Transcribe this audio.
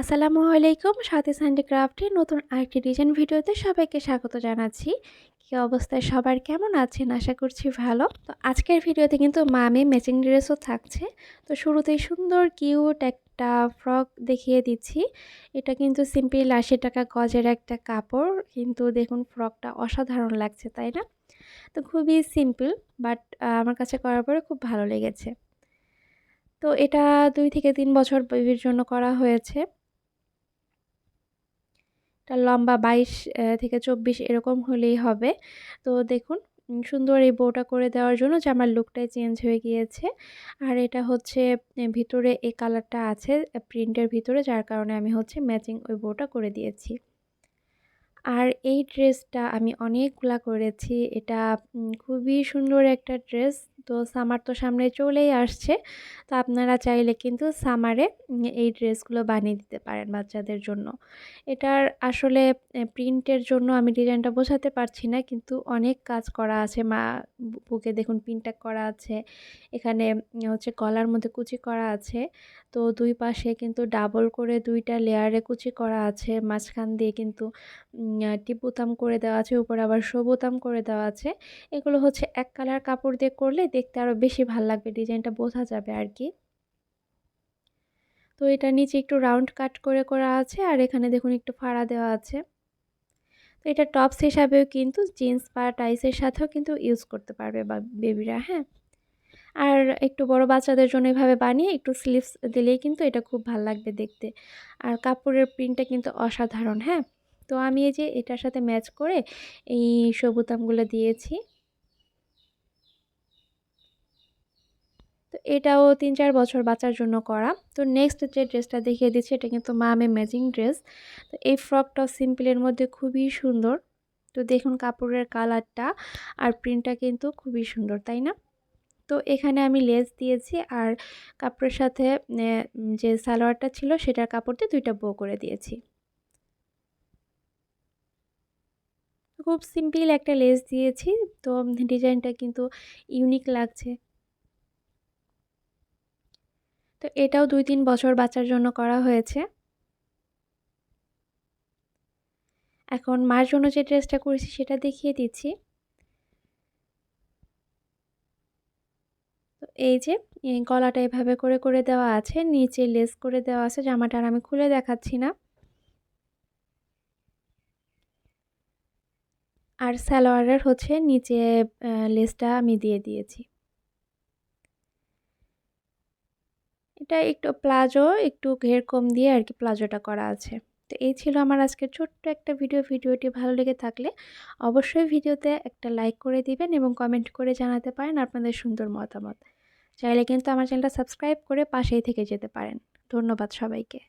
আসসালামু আলাইকুম, সাথে স্যান্ডি ক্রাফটের নতুন আরেকটি ডিজাইন ভিডিওতে সবাইকে স্বাগত জানাচ্ছি। কী অবস্থায়, সবার কেমন আছেন? আশা করছি ভালো। তো আজকের ভিডিওতে কিন্তু মামে ম্যাচিং ড্রেসও থাকছে। তো শুরুতেই সুন্দর কিউট একটা ফ্রক দেখিয়ে দিচ্ছি। এটা কিন্তু সিম্পল আশি টাকা গজের একটা কাপড়। কিন্তু দেখুন ফ্রকটা অসাধারণ লাগছে, তাই না? তো খুবই সিম্পল বাট আমার কাছে করার পরে খুব ভালো লেগেছে। তো এটা দুই থেকে তিন বছর বেবির জন্য করা হয়েছে। এটা লম্বা বাইশ থেকে চব্বিশ এরকম হলেই হবে। তো দেখুন সুন্দর এই বউটা করে দেওয়ার জন্য জামার লুকটাই চেঞ্জ হয়ে গিয়েছে। আর এটা হচ্ছে ভিতরে এই কালারটা আছে প্রিন্টের ভিতরে, যার কারণে আমি হচ্ছে ম্যাচিং ওই বউটা করে দিয়েছি। আর এই ড্রেসটা আমি অনেকগুলা করেছি। এটা খুবই সুন্দর একটা ড্রেস তো সামার তো সামনে চলেই আসছে। তো আপনারা চাইলে কিন্তু সামারে এই ড্রেসগুলো বানিয়ে দিতে পারেন বাচ্চাদের জন্য। এটার আসলে প্রিন্টের জন্য আমি ডিজাইনটা বোঝাতে পারছি না, কিন্তু অনেক কাজ করা আছে। মা বুকে দেখুন প্রিন্টটা করা আছে। এখানে হচ্ছে গলার মধ্যে কুচি করা আছে। তো দুই পাশে কিন্তু ডাবল করে দুইটা লেয়ারে কুচি করা আছে। মাঝখান দিয়ে কিন্তু টিপ বোতাম করে দেওয়া আছে। উপরে আবার শো বোতাম করে দেওয়া আছে। এগুলো হচ্ছে এক কালার কাপড় দিয়ে করলে দেখতে আরও বেশি ভালো লাগবে, ডিজাইনটা বোঝা যাবে আর কি তো এটা নিচে একটু রাউন্ড কাট করে করা আছে আর এখানে দেখুন একটু ফাড়া দেওয়া আছে। তো এটা টপস হিসাবেও কিন্তু জিন্স বা টাইসের সাথেও কিন্তু ইউজ করতে পারবে বা বেবিরা হ্যাঁ। আর একটু বড় বাচ্চাদের জন্য এভাবে বানিয়ে একটু স্লিভস দিলেই কিন্তু এটা খুব ভালো লাগবে দেখতে। আর কাপড়ের প্রিন্টটা কিন্তু অসাধারণ হ্যাঁ। তো আমি এই যে এটার সাথে ম্যাচ করে এই সবুতামগুলো দিয়েছি। তো এটাও তিন চার বছর বাচ্চার জন্য করা। তো নেক্সট যে ড্রেসটা দেখিয়ে দিচ্ছি, এটা কিন্তু মামে ম্যাচিং ড্রেস তো এই ফ্রকটাও সিম্পলের মধ্যে খুবই সুন্দর। তো দেখুন কাপড়ের কালারটা আর প্রিন্টটা কিন্তু খুবই সুন্দর, তাই না? তো এখানে আমি লেস দিয়েছি আর কাপড়ের সাথে যে সালোয়ারটা ছিল সেটার কাপড় দিয়ে দুইটা বো করে দিয়েছি। খুব সিম্পল একটা লেস দিয়েছি। তো ডিজাইনটা কিন্তু ইউনিক লাগছে। তো এটাও দুই তিন বছর বাচ্চার জন্য করা হয়েছে। এখন মার জন্য যে ড্রেসটা করেছি সেটা দেখিয়ে দিচ্ছি। তো এই যে গলাটা এভাবে করে করে দেওয়া আছে, নিচে লেস করে দেওয়া আছে, জামাটা আর আমি খুলে দেখাচ্ছি না। আর সালোয়ারের হচ্ছে নিচে লেসটা আমি দিয়ে দিয়েছি। এটা একটু প্লাজো, একটু ঘের কম দিয়ে আর কি প্লাজোটা করা আছে। তো এই ছিল আমার আজকে ছোট্ট একটা ভিডিও। ভিডিওটি ভালো লেগে থাকলে অবশ্যই ভিডিওতে একটা লাইক করে দিবেন এবং কমেন্ট করে জানাতে পারেন আপনাদের সুন্দর মতামত। চাইলে কিন্তু আমার চ্যানেলটা সাবস্ক্রাইব করে পাশেই থেকে যেতে পারেন। ধন্যবাদ সবাইকে।